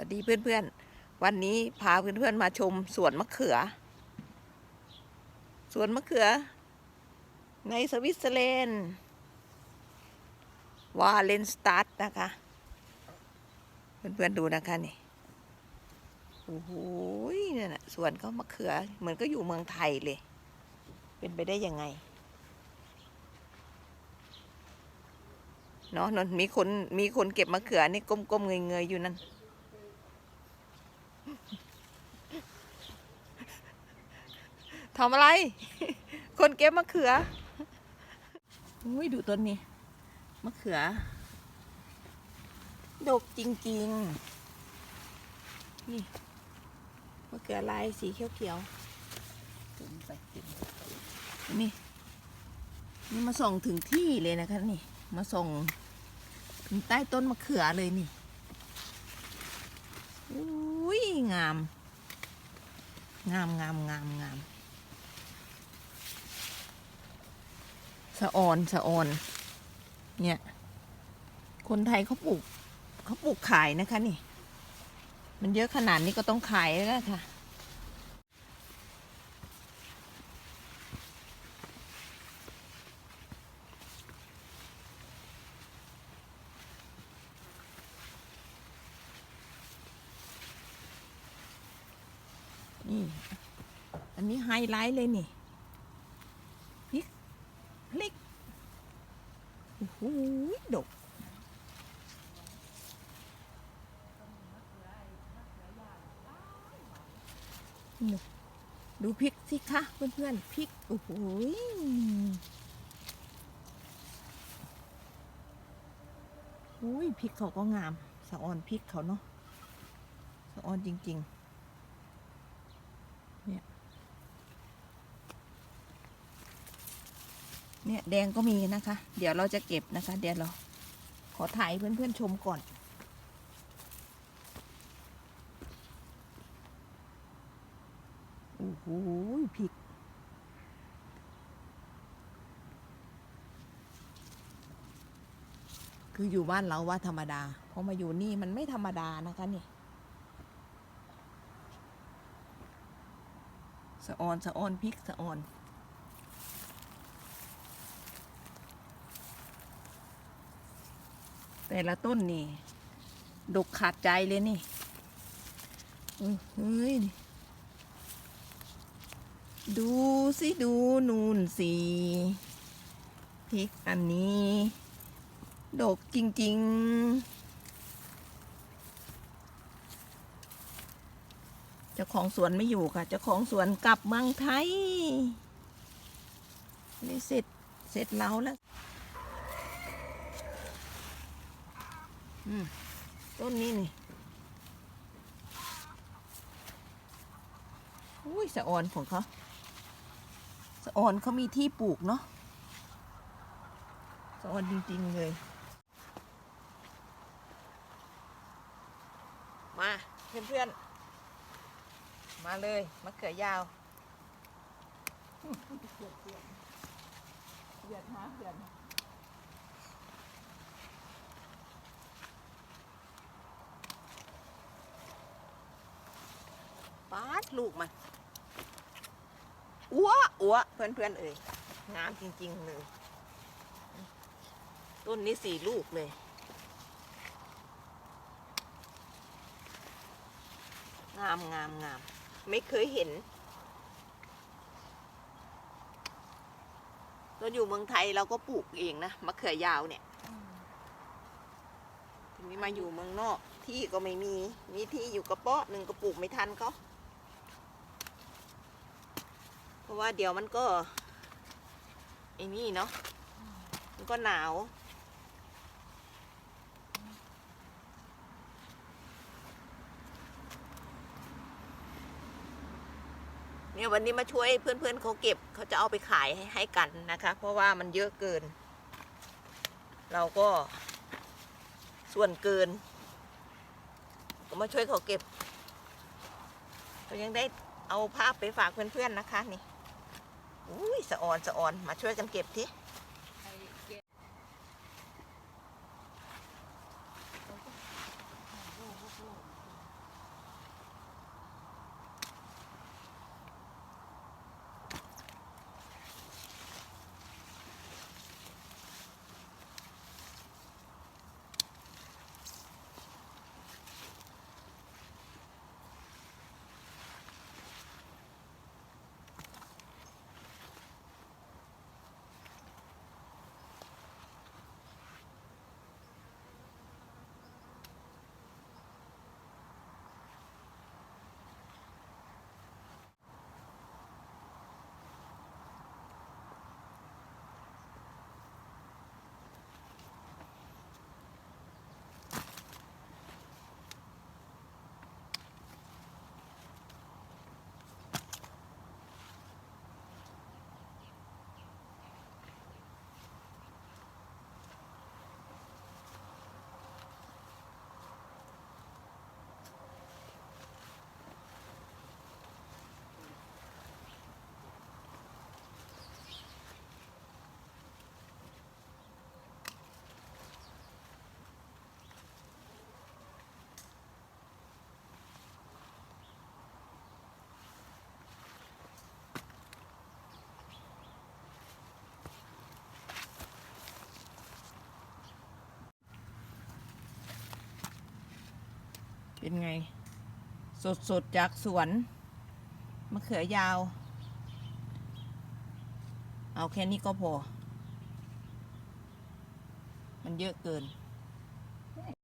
วัสดีเพื่อนๆ วันนี้พาเพื่อนๆมาชมสวนมะเขือ สวนมะเขือ ในสวิตเซอร์แลนด์วาเลนสตัดนะคะ เพื่อนๆดูนะคะนี่ โอ้โหเนี่ยนะสวนเขามะเขือเหมือนก็อยู่เมืองไทยเลย เป็นไปได้ยังไงเนาะนนมีคนมีคนเก็บมะเขือนี่ก้มๆเงยๆอยู่นั่น ทำอะไร คนเก็บมะเขืออุ้ยดูต้นนี้ มะเขือ ดกจริง ๆ นี่ มะเขือลายสีเขียวๆถึงไปถึงนี่ นี่มาส่งถึงที่เลยนะคะนี่ มาส่งถึงใต้ต้นมะเขือเลยนี่อุ้ยงาม งามงามงามงาม สะออนสะออน เนี่ย คนไทยเขาปลูกเขาปลูกขายนะคะนี่ มันเยอะขนาดนี้ก็ต้องขายแล้วค่ะนี่ อันนี้ไฮไลท์เลยนี่พริกพริกโอ้โหดกดูพริกสิคะเพื่อนๆพริกโอ้โหอุ้ยพริกเขาก็งามสะออนพริกเขาเนาะสะออนจริง ๆ เนี่ยแดงก็มีนะคะ เดี๋ยวเราจะเก็บนะคะ เดี๋ยวเราขอถ่ายเพื่อนๆชมก่อน โอ้โหพริก คืออยู่บ้านเราว่าธรรมดาพอมาอยู่นี่มันไม่ธรรมดานะคะนี่สะออนสะออนพริกสะออน แต่ละต้นนี่ ดกขาดใจเลยนี่อื้อเฮ้ยดูสิดูนูนสิพริกอันนี้ ดกจริง ๆ เจ้าของสวนไม่อยู่ค่ะ เจ้าของสวนกลับเมืองไทยนี่เสร็จเสร็จแล้วแล้ว อืม ต้นนี้นี่อุ้ยสะออนของเขาสะออนเขามีที่ปลูกเนาะสะออนจริง ๆ เลย มาเพื่อนๆ มาเลยมะเขือยาวเดือดเดือดเดือดฮะเดือด ปาดลูกมันอ้วอ้วเพื่อนเพื่อนเอ่ยงามจริงๆเลยต้นนี้สี่ลูกเลย งามงามงามไม่เคยเห็นตอนอยู่เมืองไทยเราก็ปลูกเองนะมะเขือยาวเนี่ยทีนี้มาอยู่เมืองนอกที่ก็ไม่มี มีที่อยู่กระเปาะหนึ่งก็ปลูกไม่ทันเขา เพ ราะว่าเดี๋ยวมันก็ไอ้นี่เนาะมันก็หนาวเนี่ยวันนี้มาช่วยเพื่อนๆเขาเก็บเขาจะเอาไปขายให้ให้กันนะคะ เพราะว่ามันเยอะเกิน เราก็ส่วนเกิน ก็มาช่วยเขาเก็บก็ยังได้เอาภาพไปฝากเพื่อนๆนะคะนี่ อุ้ยสะออนสะออนมาช่วยกันเก็บที เป็นไง สดสดๆจากสวนมะเขือยาว เอาแค่นี้ก็พอ มันเยอะเกิน